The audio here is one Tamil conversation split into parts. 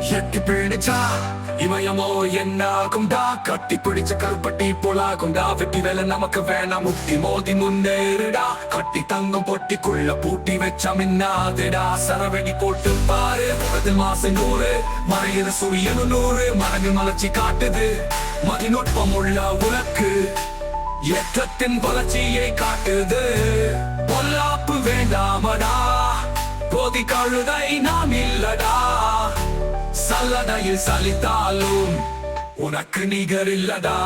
எட்டி பிடிச்சா இமயமோ என்ன ஆகும்டா கட்டி பிடிச்ச கருப்பட்டி போலாகும்டா வெட்டி வேலை நமக்கு வேணாம் முட்டி மோதி முன்னேறுடா கட்டி தங்கம் பொட்டிக்குள்ள பூட்டி வச்சா மின்னாதுடா சரவெடி போட்டு பாரு முப்பது மாசம் நூறு. மறையிற சூரியனு நூறு. மரங்கள் மலர்ச்சி காட்டுது. மதிநுட்பம் உள்ள உலக்கு ஏற்றத்தின் வளர்ச்சியை காட்டுது. பொல்லாப்பு வேண்டாமடா. போதி கழுதை நாம் இல்லடா. சல்லடையில் சலித்தாலும் உனக்கு நிகர் இல்லடா.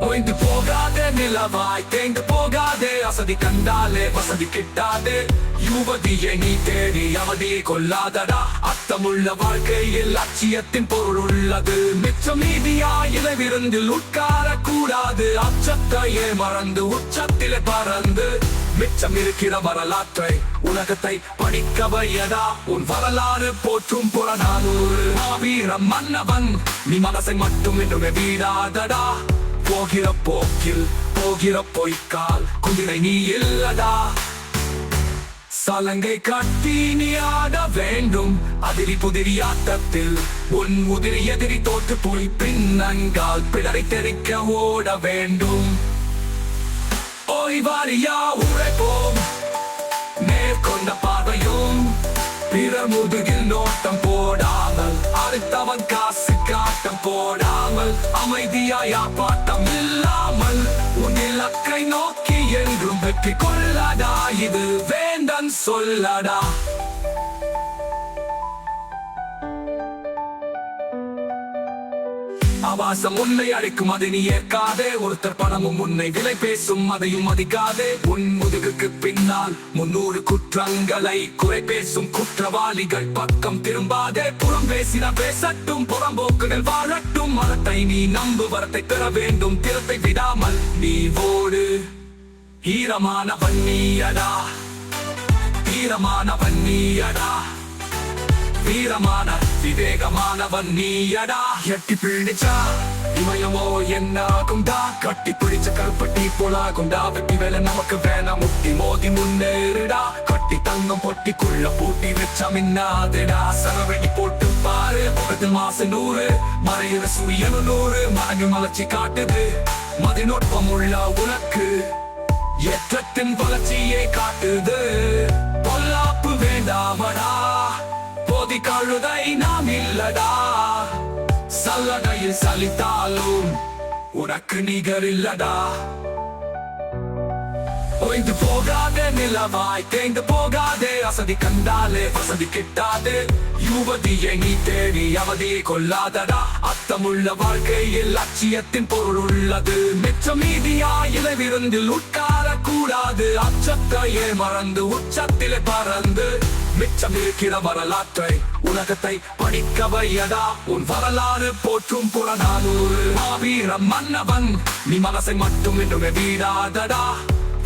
ஒய்ந்து போகாதே நிலவாய் தேய்ந்து போகாதே அசதி கண்டாலே வசதி கிட்டாதே. யுவதியை நீ தேடி அவதியை கொள்ளாதடா. அர்த்தமுள்ள வாழ்க்கையில் லட்சியத்தின் பொருள் உள்ளது. மிச்சம் மீதியா இளவிருந்தில் உட்கார கூடாது அச்சத்தையே மறந்து உச்சத்திலே பறந்து மிச்சம் இருக்கிற வரலாற்றை உலகத்தை படிக்க வையதா? உன் வரலாறு போற்றும் புறநானூறு. மாவீரம் மன்னவன் நீ மனசை மட்டும் என்றுமே வீடாதடா போகிற போக்கில் போகிற பொய்க்கால் குதிரை நீ இல்லடா. சலங்கை கட்டி நீ ஆட வேண்டும். அதிரி புதிரி ஆட்டத்தில் உன் உதிரி எதிரி தோற்று போய் பின்னங்கால் பிளரை தெரிக்க ஓட வேண்டும். ஓய்வாரியா உழைப்போம் மேற்கொண்ட பார்வையும் பிற முதுகில் நோட்டம் போடாமல் அடுத்தவன் காசு காட்டம் போடாமல் அமைதியாய் ஆப்பாட்டம் இல்லாமல் உன் இலக்கை நோக்கி என்றும் வெற்றி கொள்ளடா இது வேந்தன் சொல்லடா ஆபாசம் உன்னை அழைக்கும் அதை நீ ஏற்காதே. ஒருத்தர் பணமும் உன்னை விலை பேசும் அதையும் மதிக்காதே. உன் முதுகுக்கு பின்னால் முன்னூறு குற்றங்களை குறை பேசும் குற்றவாளிகள். பக்கம் திரும்பாதே புறம் பேசின பேசட்டும். புறம்போக்குகள் வாழட்டும். மரத்தை நீ நம்பு வரத்தை பெற வேண்டும். திறத்தை விடாமல் நீ ஓடு. ஈரமான நீயடா. ஈரமான நீயடா. ஈரமான விவேகமானவன் நீயடா. எட்டி பிழிச்சா இமயமோ என்னாகும்டா. கட்டி பிடிச்ச கருப்பட்டி போலாகும்டா. வெட்டி வேலை நமக்கு வேணாம் முட்டி மோதி முன்னேறுடா. கட்டி தங்கம் பொட்டிக்குள்ள பூட்டி வச்சா மின்னாதுடா. சரவெடி போட்டு பாரு. முப்பது மாசம் நூறு. மறையிற சூரியனு நூறு. மரங்கு மலர்ச்சி காட்டுது. மதிநுட்பம் உள்ள உனக்கு. எத்தத்தின் வளர்ச்சியை காட்டுது. சலித்தாலும் உனக்கு நிகர் இல்லடா. ஒய்ந்து போகாதே நிலவாய் தேய்ந்து போகாதே. அசதி கண்டாலே வசதி கிட்டாதே. யுவதியை நீ தேடி அவதியை கொள்ளாதடா. அத்தமுள்ள வாழ்க்கையில் லட்சியத்தின் பொருள் உள்ளது. மிச்சம் மீதியா இலைவிருந்தில் உட்கார கூடாது அச்சத்தையே மறந்து உச்சத்திலே பறந்து மிச்சம் இருக்கிற வரலாற்றை உலகத்தை படிக்க வையதா உன் வரலாறு போற்றும் புறநானூறு. மாவீரம் மன்னவன் நீ மனசை மட்டும் என்றுமே வீடாதடா.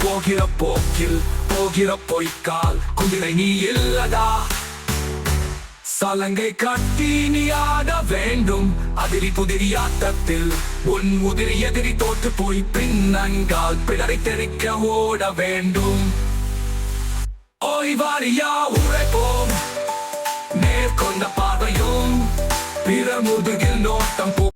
போகிற போக்கில் போகிற பொய்க்கால் குதிரை நீ இல்லதா சலங்கை கட்டி நீ ஆட வேண்டும் அதிரி புதிரி ஆட்டத்தில். உன் உதிரி எதிரி தோற்று போய் பின்னங்கால் பிடரை தெரிக்க ஓட வேண்டும். ஓய்வாரியா உழைப்போம் மேற்கொண்ட பார்வையும் பிற முதுகில் நோட்டம் போ